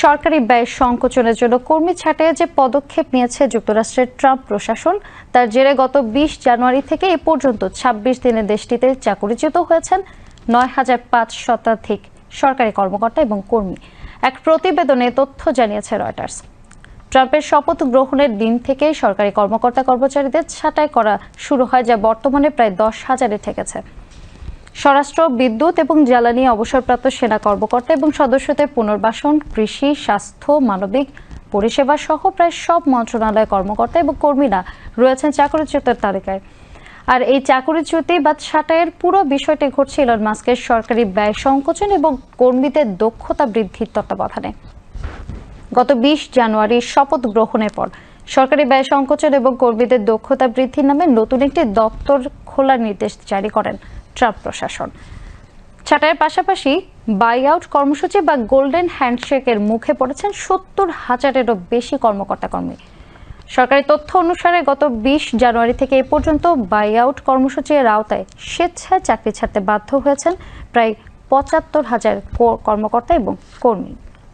সরকারি ব্যয় সংকোচনের জন্য কর্মী ছাঁটাইয়ের যে পদক্ষেপ নিয়েছে যুক্তরাষ্ট্রের ট্রাম্প প্রশাসন, তার জেরে গত বিশ জানুয়ারি থেকে এ পর্যন্ত ২৬ দিনে দেশটিতে চাকরিচ্যুত হয়েছেন নয় হাজার পাঁচ শতাধিক সরকারি কর্মকর্তা এবং কর্মী। এক প্রতিবেদনে তথ্য জানিয়েছে রয়টার্স। ট্রাম্পের শপথ গ্রহণের দিন থেকে সরকারি কর্মকর্তা কর্মচারীদের ছাঁটাই করা শুরু হয়, যা বর্তমানে প্রায় দশ হাজারে ঠেকেছে স্বরাষ্ট্র, বিদ্যুৎ এবং জ্বালানি অবসরপ্রাপ্ত সেনা কর্মকর্তা এবং সদস্যদের পুনর্বাসন, কৃষি, স্বাস্থ্য, মানবিক পরিষেবা সহ প্রায় সব মন্ত্রণালয় কর্মকর্তা এবং কর্মীরা রয়েছেন চাকরিচ্যুতের তালিকায়। আর এই চাকরিচ্যুতি বা ছাঁটাইয়ের পুরো বিষয়টি ঘটছে ইলন মাস্কের সরকারি ব্যয় সংকোচন এবং কর্মীদের দক্ষতা বৃদ্ধির তত্ত্বাবধানে। গত বিশ জানুয়ারি শপথ গ্রহণের পর সরকারি ব্যয় সংকোচন এবং কর্মীদের দক্ষতা বৃদ্ধির নামে নতুন একটি দপ্তর খোলার নির্দেশ জারি করেন ট্রাম্প প্রশাসন। ছাঁটাইয়ের পাশাপাশি বাই আউট কর্মসূচি বা গোল্ডেন হ্যান্ডশেকের মুখে পড়েছেন সত্তর হাজারেরও বেশি কর্মকর্তা কর্মী। সরকারি তথ্য অনুসারে গত বিশ জানুয়ারি থেকে এ পর্যন্ত বাই আউট কর্মসূচির আওতায় স্বেচ্ছায় চাকরি ছাড়তে বাধ্য হয়েছেন প্রায় পঁচাত্তর হাজার কর্মকর্তা এবং কর্মী।